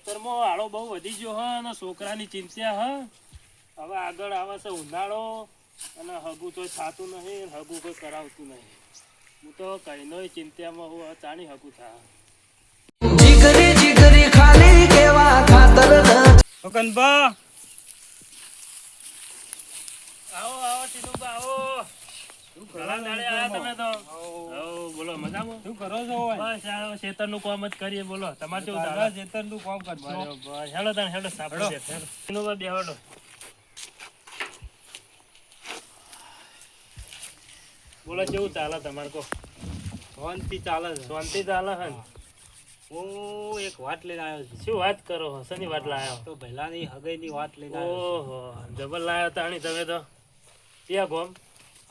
ખેતરમાં આળો બહુ વધી ગયો હ અને છોકરાની ચિંતા હ. હવે આગળ આવે છે ઉનાળો અને હગુ તો થતું નહીં હગુ કોઈ કરાવતું નહીં. હું તો કઈનો ચિંતામાં હું ચાણી હગુ થા જીગરી જીગરી ખાલી કેવા ખાતર કનબા આવો આવો ટીનુબા આવો. તમે તો બોલો મજામાં શું કરો છો બસ આ ખેતરનું કામ જ કરીએ બોલો. તમારે કેવું દાદા ચાલે કામ તાણ હેડો. બોલો કેવું તમારે કો શાંતિ ચાલે શાંતિ ચાલે હે હું. એક વાત લઈને આવ્યો છું. શું વાત કરો હો? શેની વાત લાયો તો પહેલાની હગાઈની વાત લઈને ઓહો જબર લાયો તાણી તમે તો. ત્યાં ગોમ?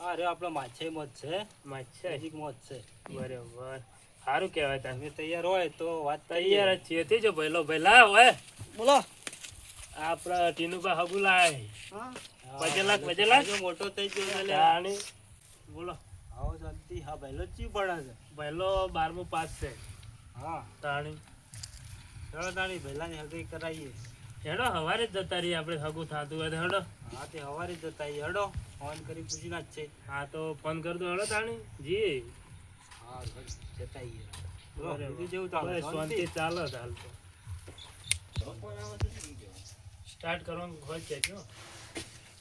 અરે આપણે માછે મોજ છે. માછે હજી મોજ છે. બરાબર. સારું કહેવાય તમે તૈયાર હોય તો વાત તૈયાર જ છીએ. તે જો ભઈલો ભઈલા હોય બોલો. આપણા ટીનુબા હગુ લાય. પજેલાક, પજેલાક? મોટો થઈ ગયો. બોલો. આવો શાંતિ હા પહેલો જ ચી પડે છે. ભઈલો બારમું પાસ છે. હા. તાણી. ચલો તાણી પહેલાની હગાઈ કરાવીએ હેડો હવારે જ જતા રહીએ આપણે હગું થતું હોય તો હેડો. હા તે હવારે જ જતા આવીએ. હડો ફોન કરી પૂછી ના જ છે. હા તો ફોન કર દો. હેડો તાણી. જી. હા જતા રહીએ. બોલો, જેવું ચાલે શાંતિ? ચાલે તો. સ્ટાર્ટ કરવાનું હોય જો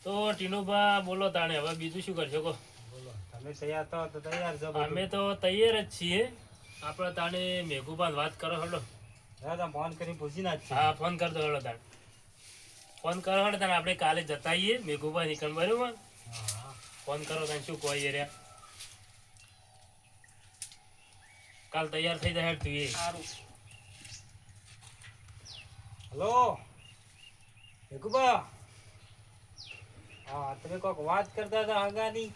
તો ટીનુબા બોલો તાણે હવે બીજું શું કરશો કહો? બોલો તમે તૈયાર તો તૈયાર છો અમે તો તૈયાર જ છીએ. આપણે તાણે મેઘુબાન વાત કરો હેડો. દાદા ફોન કરી પૂછી ના હા ફોન કર દો હેડો તાણ. ફોન કરો હેડો તાણે આપણે કાલે જતા આવીએ મેઘુબા નીકળ બરોબર? ફોન કરો તને શું કોઈ રહ્યા કાલ તૈયાર થઈ જાય હેડ તું એ. હલો? ભેગુબા હા તમે કોઈક વાત કરતા હતા આગાની?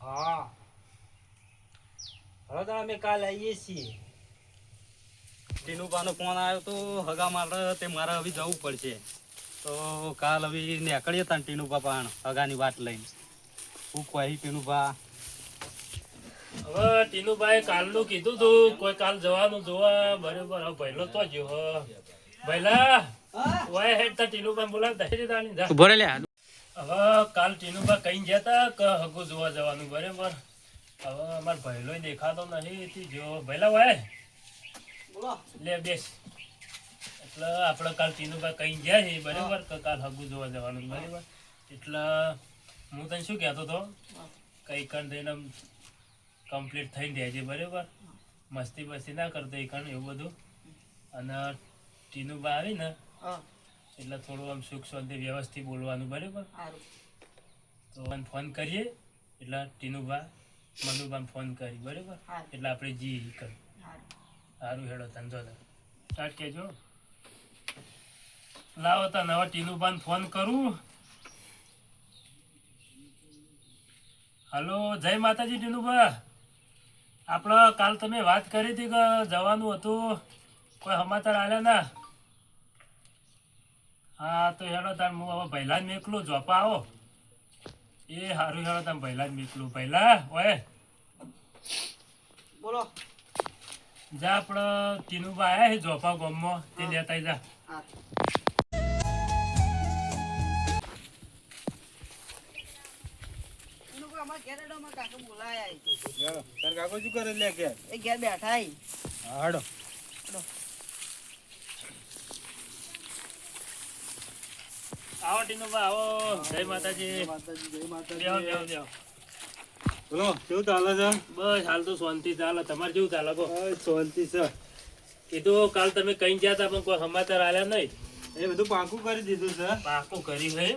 હા. હવે તો અમે કાલ આવીએ છીએ. ટીનુબાનો ફોન આવ્યો તો હગા મારે તે મારે હવે જવું પડશે. તો કાલ હવે નીકળીએ તા ટીનુબા પણ હગાની વાત લઈને. હું કહી ટીનુબા હવે ટીનુભાઈ કાલનું કીધું તું કોઈ કાલ જવાનું જોવા બરોબર. હવે પહેલો તો જો હ. વાય ઓય હેડ તા ટીનુભાઈ બોલાવતા હેડ જા. ઊભો લે હવે કાલ ટીનુભા કઈ ગયા તા કે હગું જોવા જવાનું બરાબર. હવે અમાર ભઈલો દેખાતો નહીં એથી જો ભઈલા હોય લે બેસ. એટલે આપણે કાલ તીનુભાઈ કઈ ગયા છે બરાબર? કાલ હગુ જોવા જવાનું બરાબર? એટલે હું તને શું કહેતો હતો? કઈ કણ થઈને કમ્પ્લીટ થઈને રહેજે બરાબર? મસ્તી બસ્તી ના કરતો એ કણ એવું બધું. અને ટીનુબા આવી ને એટલે થોડું આમ સુખ શાંતિ વ્યવસ્થિત બોલવાનું બરાબર? તો ફોન કરીએ. એટલે ટીનુબા મનુબા ફોન કરી બરાબર? એટલે આપણે જી કરી. સારું હેડો, ધંધો સ્ટાર્ટ કેજો. લાવો તા નવા ટીનુબાન ફોન કરું. હલો, જય માતાજી ટીનુભા. આપણે કાલ તમે વાત કરી હતી કે જવાનું હતું. કોઈ સમાચાર આવ્યા ના? હા, તો હેડો, તાર હું હવે પહેલાં જ મેકલું જોપા આવો. એ સારું હેડો તમે પહેલાં જ મેકલું. પહેલા ઓય. બોલો. જા આપણે ટીનુબા આવ્યા છે જોપા ગામમાં. તે લેતા જા. તાર કાકો શું કરે લે કે એ ઘેર બેઠા હી. હાડો. આવો ટીનુબા આવો. જય માતાજી. માતાજી જય બેહો. બોલો કેવું ચાલે છે? બસ હાલ તો શાંતિ ચાલે. તમારે કેવું ચાલે કો શાંતિ છે. કીધું કાલ તમે કઈ ગયા હતા પણ કોઈ સમાચાર આવ્યા નહીં? એ બધું પાકું કરી દીધું છે. પાકું કરી ભાઈ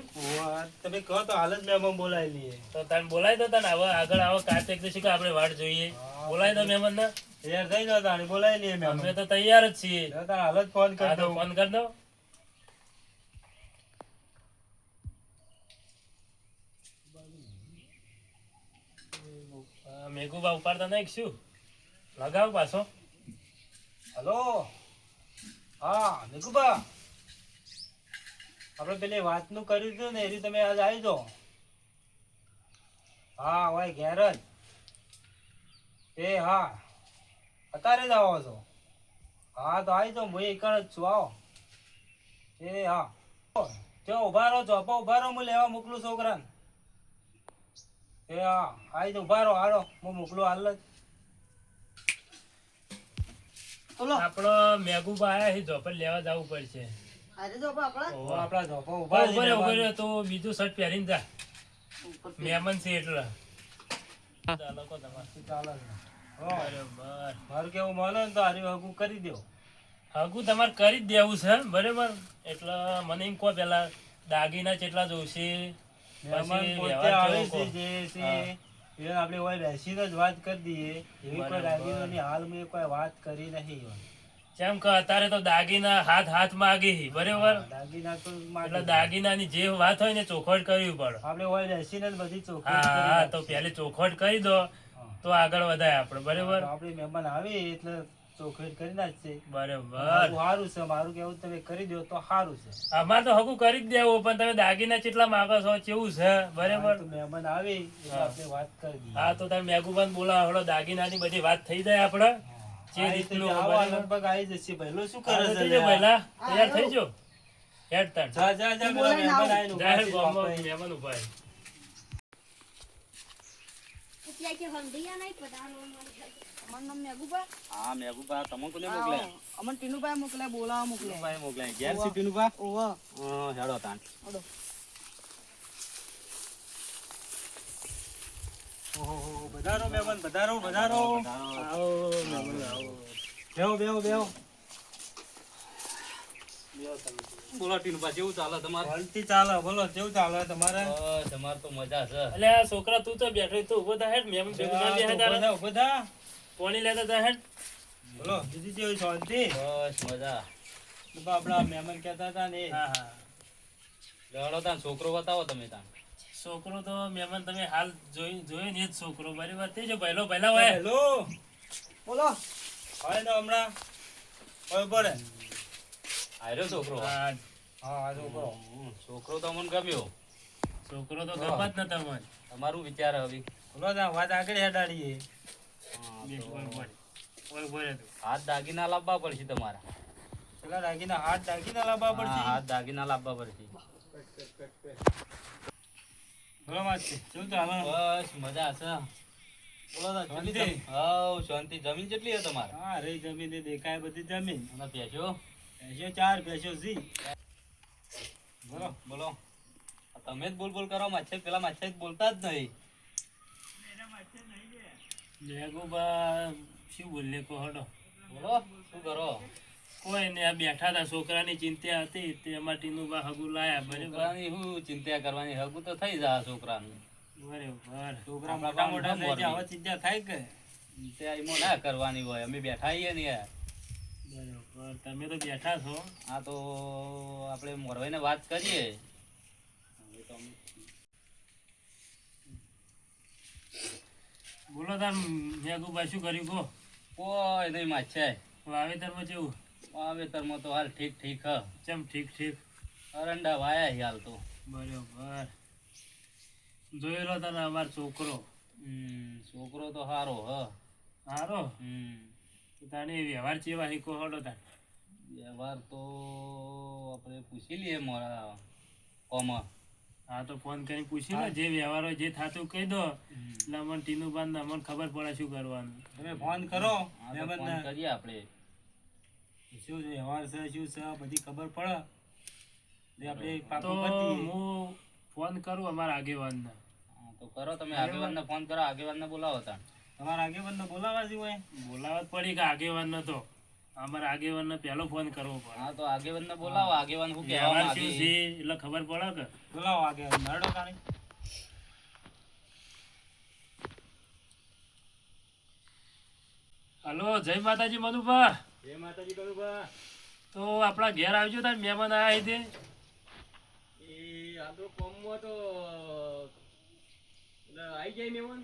તમે કહો તો હાલ જ મહેમાન બોલાવી લઈએ. તો તને બોલાવી દો તને હવે આગળ આવો કાર્તિક તો કે આપણે વાટ જોઈએ. બોલાવી દો મહેમાન ને તૈયાર થઈ જાવ તાણી બોલાવી લઈએ અમે તો તૈયાર જ છીએ. હાલ જ ફોન કરી દો ફોન કરી દો. મેઘુબા ઉપાડતા નહીં શું? લગાવ પાછો. હલો? હા મેઘુભા આપણે પેલી વાતનું કર્યું હતું ને એની તમે આજ આવી જાઓ. હા હોય ઘેર જ એ, હા. અત્યારે જ આવો છો. હા, તો આવી જાઓ, હું એકણ જ છું, આવો. એ, હા. જો ઊભા રહો ચોપા ઊભા રહો, હું લેવા મોકલું છોકરાને. એ હા આવી જાઓ ઊભા રહો હાલો. હું મોકલું હાલ જ. બોલો. આપણો મેઘુબા આયા છે ઝોપડ લેવા જવું પડશે. આજે તો આપણા ઓહો. આપણા ચોપા ઊભા ઊભા ઊભા રહ્યો, ઊભા રહ્યો, તો બીજું શર્ટ પહેરીને જા. મહેમાન છે એટલે. ચાલો કો તમારે ચાલે છે. મારું કેવું માનો ને તો હારી હગું કરી દો હગું તમારે કરી જ દેવું છે બરાબર? એટલે મને એમ કહો પેલા દાગીના કેટલા જોઈશે આપણે બેસીને જ વાત કરી દઈએ. એવી કોઈ. દાગીનાની હાલ મેં કોઈ વાત કરી નહીં જેમ કે અત્યારે તો દાગીના હાથ હાથ માગી બરાબર? દાગીના તો એટલે દાગીનાની જે વાત હોય ને ચોખવટ કરવી પડે. આપણે હોય બેસીને જ બધી ચોખવટ હા તો. પહેલી ચોખવટ કરી દો તો આગળ વધાય આપણે બરાબર? આપણે મહેમાન આવે એટલે ચોખવટ કરી નાખશે બરાબર. સારું છે મારું કેવું તમે કરી દો તો સારું છે. અમારે તો હગું કરી જ દેવું પણ તમે દાગીના કેટલા માંગો છો કેવું છે? બરાબર. મહેમાન આવે આપણે વાત કરી હા તો તમે મેઘુબાન બોલાવો હળો દાગીનાની બધી વાત થઈ જાય આપણે. જે રીતનું લગભગ આવી જશે. પહેલો શું કરે છે થઈ જાઓ લે? પહેલા? તૈયાર થઈ જાઓ હેડ તાણ. જા જા જા તું પેલા બોલાઈને મહેમાન આવીને ઊભા જાહેર છે ગામમાં આપણે. મહેમાન ઊભા છે. એટલે કે હલ્દી નહીં પધારવા માટે નામ મેઘુબા હા મેઘુબા તમે કોને મોકલે મોકલ્યા? ટીનુભાઈ મોકલે બોલાવા મોકલે ટીનુભાઈ મોકલે ઘેર સી ટીનુબા ઓવા. હા હેડો તાણ હેડો. ઓહો બધારો મહેમાન બધારો બધારો. આવો મહેમાન આવો. બેહો બેહો બેહો. બોલો ટીનુભા કેવું ચાલે તમારે? શાંતિ ચાલે બોલો કેવું ચાલે તમારે? તમારે તો મજા છે. આ છોકરા તું તો બેઠો તું ઊભો થા હેડ ના બેહે પોણી લેતા હતા હેડ. બોલો. દીદી જેવી શાંતિ? બસ મજા. તો આપડા મહેમાન કહેતા હતા ને. હા હા. લડો તાન છોકરો બતાવો તમે તાન. છોકરો તો મહેમાન તમે હાલ જોઈ જોઈ ને જ છોકરો. મારી વાત થઈ જો પહેલો પહેલા હોય. હેલો બોલો. હોય તો હમણાં? હોય પડે. આયરો છોકરો. હા, હા છોકરો. હમ, છોકરો તો અમને ગમ્યો. છોકરો તો ગમત ન તમને. તમારું વિચાર હવે. બોલો તા વાત આગળ હેડાડીએ. હાથ દાગીના લાવવા પડશે તમારા. પેલા દાગીના હાથ દાગીના લાવવા પડશે? હાથ દાગીના લાવવા પડશે. બોલો વાત શું ચાલે? બસ મજા છે. બોલો શાંતિ? કેટલી શાંતિ. જમીન કેટલી છે તમારે? હા રે જમીન દેખાય બધી જમીન. અને ભેસો? ભેંસો ચાર ભેંસો જી. બોલો. બોલો. તમે જ બોલ બોલ કરો માછે પેલા માછે બોલતા જ નહીં. મેઘુબા શું બોલે હડો. બોલો શું કરો? કોઈ ને આ બેઠા હતા છોકરાની ચિંતા હતી તે અમારા ટીનુબા હગુ લાયા બરાબર. શું ચિંતા કરવાની? હગુ તો થઈ જાય છોકરાનું. બરાબર. છોકરા મોટા મોટા થઈ જાય હવે ચિંતા થાય કે? તે એમાં ના કરવાની હોય. અમે બેઠા આવીએ ને યાર. બરાબર. તમે તો બેઠા છો. આ તો આપણે મોરવાઈને વાત કરીએ હવે તો અમે- બોલો તાર મેઘુબા શું કર્યું કહો? કોઈ નહીં માછે વાવેતરમાં જેવું વાવેતરમાં તો હાલ ઠીક ઠીક હ. ચમ ઠીક ઠીક? અરંડા વાયા હાલ તો. બરોબર. જોયેલો તને અમાર છોકરો. હમ, છોકરો તો સારો હ. હારો? હમ. તાણે વ્યવહાર ચેવા હી કહો હડો તાર. વ્યવહાર તો આપણે પૂછી લઈએ મારા કોમાં. હા તો ફોન કરી પૂછી લો જે વ્યવહાર હોય જે થાતું કહી દો. એટલે અમને ટીનું બાંધ અમને ખબર પડે શું કરવાનું. તમે ફોન કરો ફોન કરીએ આપણે. શું વ્યવહાર છે શું છે બધી ખબર પડે. આપણે તો હું ફોન કરું અમારા આગેવાનને. તો કરો તમે આગેવાનને ફોન કરો આગેવાનને બોલાવો તા તમારા આગેવાનને બોલાવા જેવું હોય? બોલાવત પડી કે આગેવાનનો તો. અમારા આગેવાનને પહેલો ફોન કરવો પડે. હા તો આગેવાનને બોલાવો. આગેવાન હું કહેવા માંગે શું છે એટલે ખબર પડે કે? બોલાવો આગેવાન નડો તાણી હલો જય માતાજી મનુભા. જય માતાજી મનુભા. તો આપણા ઘેર આવજો તાર મહેમાન આવ્યા છે. એ આ તો કોમમાં તો આવી જાય મહેમાન?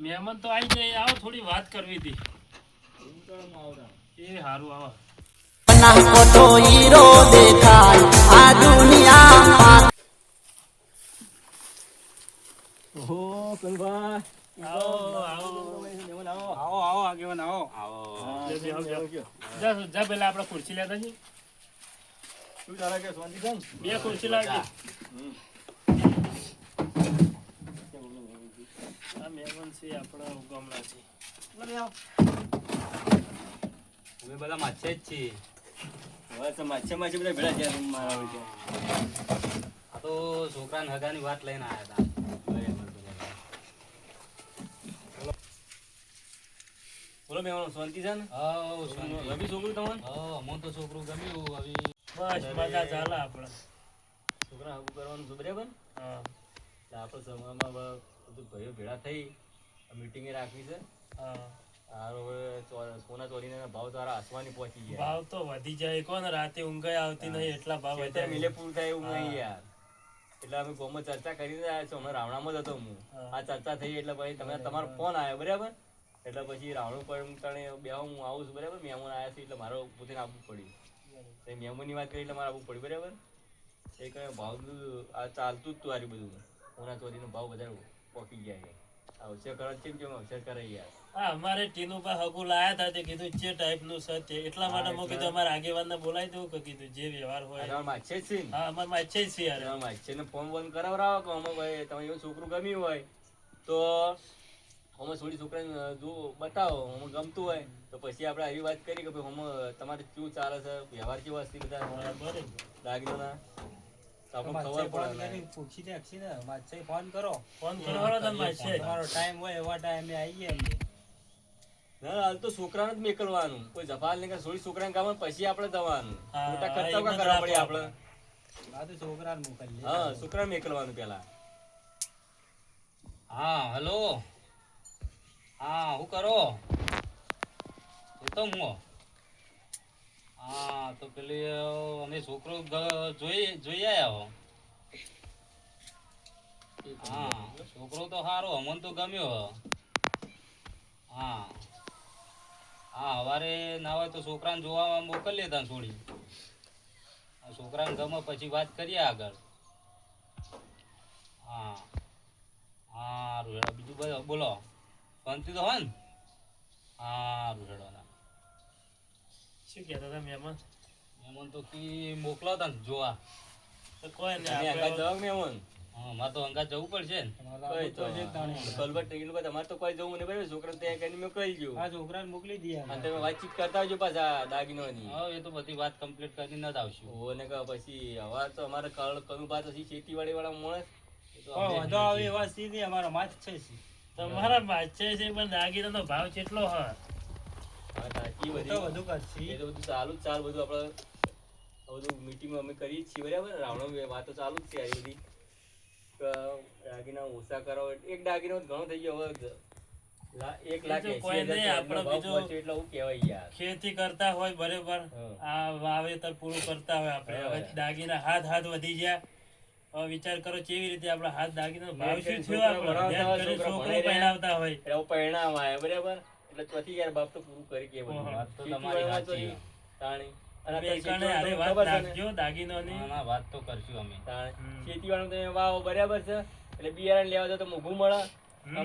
મહેમાન તો આવી જાય. આવો થોડી વાત કરવી હતી. એ હીરો આ દુનિયામાં આવો આવો આવો આવો આવો આવો. જા પેલા આપણે ખુરશી લેતા જઈએ. બે ખુરશી લાવજે આ મહેમાન છે આપણા ગામડા છે અમે બધા માછે જ છીએ. આ તો છોકરાને હગાની વાત લઈને આવ્યા હતા. બોલો. મેવાનો શાંતિ છે ને? હાઉ, શાંતિ. રવિ છોકરું તમને હા, મને તો છોકરું ગમ્યું હવે બસ મજા ચાલે આપણે છોકરા આગું કરવાનું છે બરાબર? હા. આપણે સમયમાં બધું ભાઈઓ ભેળા થઈ મીટિંગે રાખવી છે. હા. સોના ચોરીના ભાવ તારા આસમાની પહોંચી ગયા. ભાવ તો વધી જાય. કોણ રાતે ઊંઘ આવતી નહીં? એટલા ભાવ વધ્યા મિલે પૂર થાય એવું નહીં યાર. એટલે અમે ગોમાં ચર્ચા કરીને આવ્યા છો હમણાં રાવણામાં જ હતો હું. આ ચર્ચા થઈ એટલે પછી તમે તમારો ફોન આવ્યો બરાબર? એટલે પછી રાવણું પણ તણે બે હું આવું છું બરાબર? મહેમાન આવ્યા છે એટલે મારો પોતે આવવું પડ્યું. તો મહેમાનની વાત કરી એટલે મારે આવવું પડ્યું બરાબર? એ કઈ ભાવ આ ચાલતું જ તું આર્યું બધું. સોના ચોરીનો ભાવ બધા પોકી ગયા છે. આ અવસર કરે છે કેમ? અવસર કરે યાર. અમારે ટીનુભા હગુ લાયા હતા તે કીધું જે ટાઈપનું છે એટલા માટે મેં કીધું અમારા આગેવાન ને બોલાવી દઉં કે કીધું જે વ્યવહાર હોય. માછે છે હા અમારે માં છે યાર. માછે ને ફોન બોન કરાવરાવો કે અમે ભાઈ તમે એવું છોકરું ગમ્યું હોય તો અમે થોડી છોકરાને જો બતાવો અમે ગમતું હોય તો પછી આપણે આવી વાત કરી કે ભાઈ અમે તમારે શું ચાલે છે વ્યવહાર કેવો હશે બધા? માછે ખબર ફોન કરો. ફોન કરો તમે તમારો ટાઈમ હોય એવા ટાઈમે આવીએ ના ના, હાલ તો છોકરાને જ મેકલવાનું. કોઈ જફાલ નહીં કે છોકરાને કામ પછી આપણે જવાનું હા, મોટા ખર્ચા એમ કરવા પડે આપણે. આ તો છોકરાને મોકલીએ હા છોકરાને મેકલવાનું પેલા હા હલો. હા હું કરો? એ તો હું. હા તો પેલી અમે છોકરો જોઈ જોઈ આયા હા. છોકરો તો સારો અમને તો ગમ્યો હો. હા હા સવારે ના હોય તો છોકરાને જોવા મોકલી તા છોડી છોકરાને ગમે પછી વાત કરીએ આગળ. હા હા રૂહેડો બીજું બધું બોલો. શાંતિ તો હોય ને? હા રૂહેડો ના શું કહેતા હતા મહેમાન? મહેમાન તો કી મોકલાવતા ને જોવા. કોઈ નહીં મહેમાન. હા મારે તો અંગાત જવું પડશે ને. કોઈ તો કલવટ ટીકીનું કોઈ તમારે તો. કોઈ જવું નહીં બરાબર છોકરાને ત્યાં કરીને મેં કહી ગયું. આ છોકરાને મોકલી દઈએ અને તમે વાતચીત કરતા આવજો પાછા દાગીનોની. હા એ તો બધી વાત કમ્પ્લીટ કરીને જ આવશું. ઓ કહો પછી હવે તો અમારે કળ કનું પાસ પછી ખેતીવાડી વાળા માણસ એ તો પણ અમે- વધુ આવે એવા સીધી અમારા માથ છે તમારા માં છે પણ દાગીનાનો ભાવ કેટલો હા? સાચી બધી વધુ કરશી એ તો બધું ચાલુ જ ચાલ બધું આપણે બધું મીટિંગ અમે કરીએ છીએ બરાબર? રાવણો વાતો ચાલુ જ છે આ બધી. દાગીના ઓછા કરો એક દાગીનો ઘણો થઈ ગયો હવે. એક લાખ બીજું એંસી કોઈ હજાર નહીં, ચોરીનો આપણો ભાવ બીજું- પહોંચ્યો એટલે હું કહેવાય યાર. ખેતી કરતા હોય બરોબર આ વાવેતર પૂરું કરતા હોય આપણે. હવે દાગીના હાથ હાથ વધી ગયા. હવે વિચાર કરો કેવી રીતે આપણા હાથ દાગીના ભાવ શું થયો આપણે. હોય, છોકરો એટલે પરિણામ આવે બરાબર? એટલે ચોથી યાર બાપ તો પૂરું કરી કે વાત તો તમારી સાચી. તાણી. અને તમે અત્યારે એકાણે હારે ખેતીવાડીનું વાત ખબર છે ને? નાખજો દાગીનોની. ના ના વાત તો કરશું અમે. તાણે. હમ. તમે વાવો બરાબર છે? એટલે બિયારણ લેવા જાઓ તો મોંઘું મળે.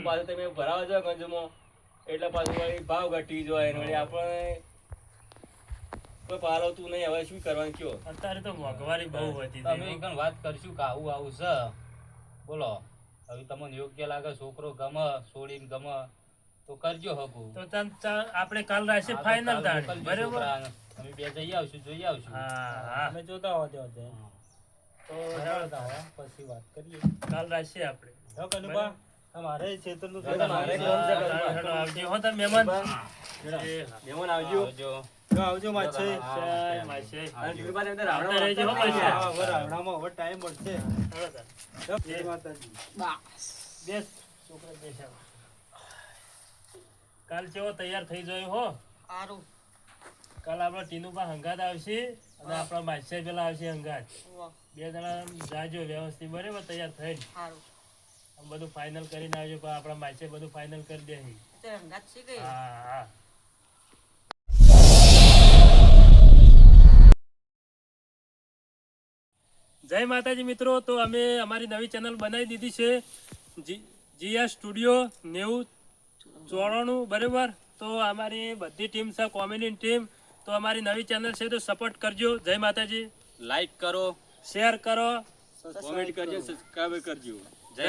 પાછું તમે ભરાવા જાઓ ગંજમાં. એટલે પાછું વળી ભાવ ઘટી જાય અને વળી આપણે કોઈ પાલવતું નહીં. હવે શું કરવાનું કયો અત્યારે તો મોંઘવારી બહુ વધી તમે ગઈ વાત કરશું કે આવું આવું છે? બોલો. હવે તમને યોગ્ય લાગે છોકરો ગમે છોડીને ગમે. તો કરજો હગો તો આપણે કાલ રાશે ફાઇનલ કાલ બરાબર? અમે બે જઈ આવશું જોઈ આવશું. હા અમે જોતા હોતે હોતે તો પછી વાત કરીએ. કાલ રાશે આપણે. હો કનુબા તમારે ક્ષેત્રનું હવે તમારે કોણ છે. હેડો આવજો. હો તમે મહેમાન. મહેમાન આવજો. આવજો. માછે રહેજો હો. રાવણામાં હવે ટાઈમ મળશે. બેસ. છોકરા બેસા કાલ ચેવો તૈયાર થઈ જાય હો. સારું. કાલ આપણા ટીનુબા હંગાત આવશે અને આપણા માસ્ટર પેલા આવશે હંગાત. બે જણા જાજો વ્યવસ્થિત બરાબર તૈયાર થઈને. સારું. બધું ફાઇનલ કરીને આવજો પણ આપણા માસ્ટર બધું ફાઇનલ કરી દે હા. હા જય માતાજી મિત્રો તો અમે અમારી નવી ચેનલ બનાવી દીધી છે જી જીયા સ્ટુડિયો નેવું ચોરાણું બરાબર? તો અમારી બધી ટીમ છે કોમેડિયન ટીમ તો અમારી નવી ચેનલ છે તો સપોર્ટ કરજો. જય માતાજી. લાઈક કરો. શેર કરો. કોમેન્ટ કરજો સબસ્ક્રાઈબ કરજો. જય